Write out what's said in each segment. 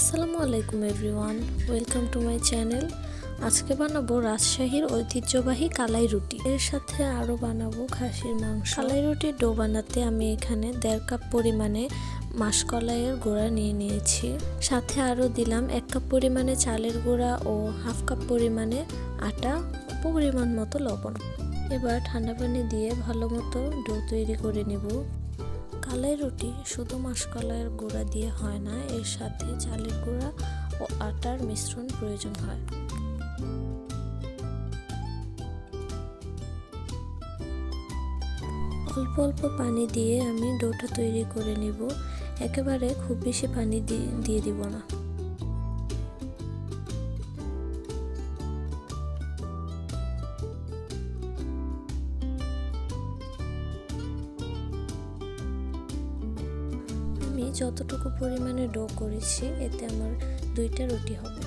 আসসালামু আলাইকুম everyone, welcome to my channel. আজকে বানাবো রাজশাহীর ঐতিহ্যবাহী কালাই রুটি। এর সাথে আরও বানাবো খাসির মাংস। কালাই রুটির ডো বানাতে আমি এখানে দেড় কাপ পরিমাণে মাসকলাইয়ের গুঁড়া নিয়ে নিয়েছি। সাথে আরও দিলাম এক কাপ পরিমাণে চালের গুঁড়া ও হাফ কাপ পরিমাণে আটা, পরিমাণ মতো লবণ। এবার ঠান্ডা পানি দিয়ে ভালো মতো ডো তৈরি করে নেব। কালাই রুটি শুধু মাসকলাইয়ের গুঁড়া দিয়ে হয় না, এর সাথে চালের গুঁড়া ও আটার মিশ্রণ প্রয়োজন হয়। অল্প অল্প পানি দিয়ে আমি ডোটা তৈরি করে নেব। একেবারে খুব বেশি পানি দিয়ে দিব না। যতটুকু পরিমাণে ডো করেছি, এতে আমার দুইটা রুটি হবে।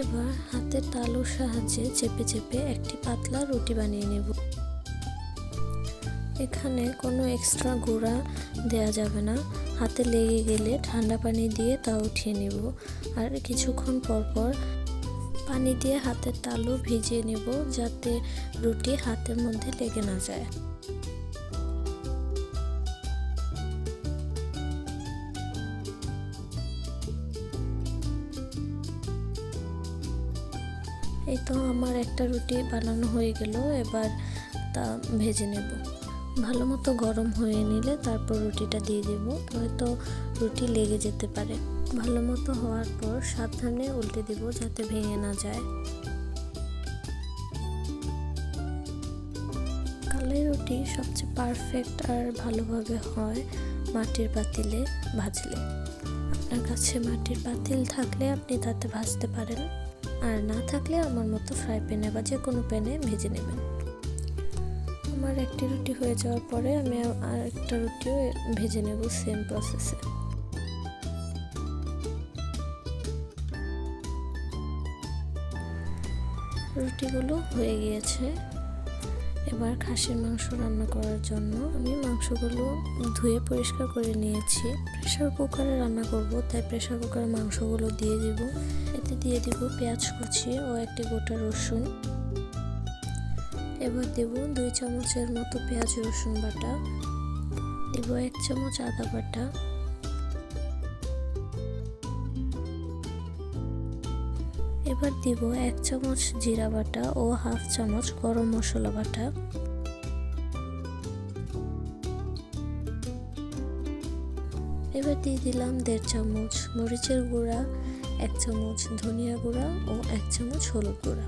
এবার হাতের তালুর সাহায্যে চেপে চেপে একটি পাতলা রুটি বানিয়ে নেব। এখানে কোনো এক্সট্রা গুঁড়া দেয়া যাবে না। হাতে লেগে গেলে ঠান্ডা পানি দিয়ে তা উঠিয়ে নেব। আর কিছুক্ষণ পর পর পানি দিয়ে হাতের তালু ভিজিয়ে নেব যাতে রুটি হাতের মধ্যে লেগে না যায়। এই তো আমার একটা রুটি বানানো হয়ে গেল, এবার তা ভেজে নেব। ভালো মতো গরম হয়ে নিলে তারপর রুটিটা দিয়ে দেব। হয়তো রুটি লেগে যেতে পারে। ভালো মতো হওয়ার পর সাবধানে উল্টে দেব যাতে ভেঙে না যায়। কালাই রুটি সবচেয়ে পারফেক্ট আর ভালোভাবে হয় মাটির পাতিলে ভাজলে। আপনার কাছে মাটির পাতিল থাকলে আপনি তাতে ভাজতে পারেন। আর না থাকলে আমার মতো ফ্রাই প্যানে বা যে কোনো প্যানে ভেজে নেবেন। আমার একটি রুটি হয়ে যাওয়ার পরে আমি আর একটা রুটিও ভেজে নেব সেম প্রসেসে রুটিগুলো হয়ে গিয়েছে। এবার খাসির মাংস রান্না করার জন্য আমি মাংসগুলো ধুয়ে পরিষ্কার করে নিয়েছি। প্রেশার কুকারে রান্না করব, তাই প্রেশার কুকারে মাংসগুলো দিয়ে দিব। এতে দিয়ে দিব পেঁয়াজ কুচি ও একটি গোটা রসুন। এবার দেব দুই চামচের মতো পেঁয়াজ, রসুন বাটা। দেব এক চামচ আদা বাটা। এবার দিব এক চামচ জিরা বাটা ও হাফ চামচ গরম মশলা বাটা। এবার দিয়ে দিলাম দেড় চামচ মরিচের গুঁড়া, এক চামচ ধনিয়া গুঁড়া ও এক চামচ হলুদ গুঁড়া।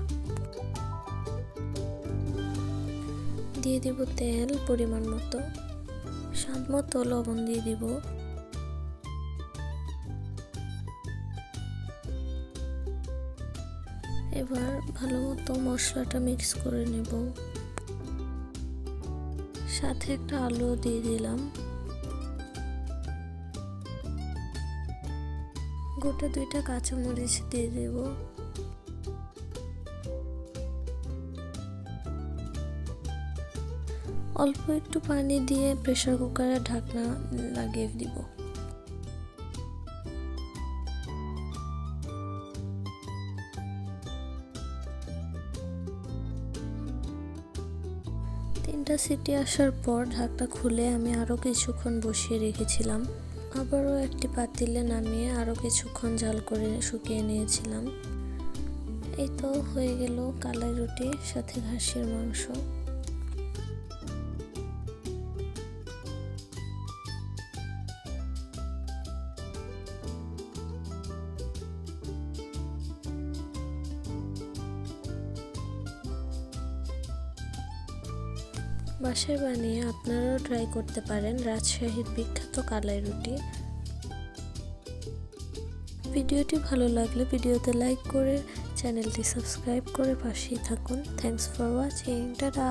দিয়ে দিব তেল পরিমাণ মতো। স্বাদ মতো লবণ দিয়ে দিব। এবার ভালো মতো মশলাটা মিক্স করে নেব। সাথে একটা আলু দিয়ে দিলাম। গোটা দুইটা কাঁচামরিচ দিয়ে দেব। অল্প একটু পানি দিয়ে প্রেসার কুকারে ঢাকনা লাগিয়ে দিব। তিনটা সিটি আসার পর ঢাকটা খুলে আমি আরও কিছুক্ষণ বসিয়ে রেখেছিলাম। আবারও একটি পাতিলে নামিয়ে আরও কিছুক্ষণ জাল করে শুকিয়ে নিয়েছিলাম। এই তো হয়ে গেল কালাই রুটি, সাথে ঘাসের মাংস। বাসায় বানিয়ে আপনারাও ট্রাই করতে পারেন রাজশাহীর বিখ্যাত কালাই রুটি। ভিডিওটি ভালো লাগলে ভিডিওতে লাইক করে চ্যানেলটি সাবস্ক্রাইব করে পাশেই থাকুন। Thanks for watching tata!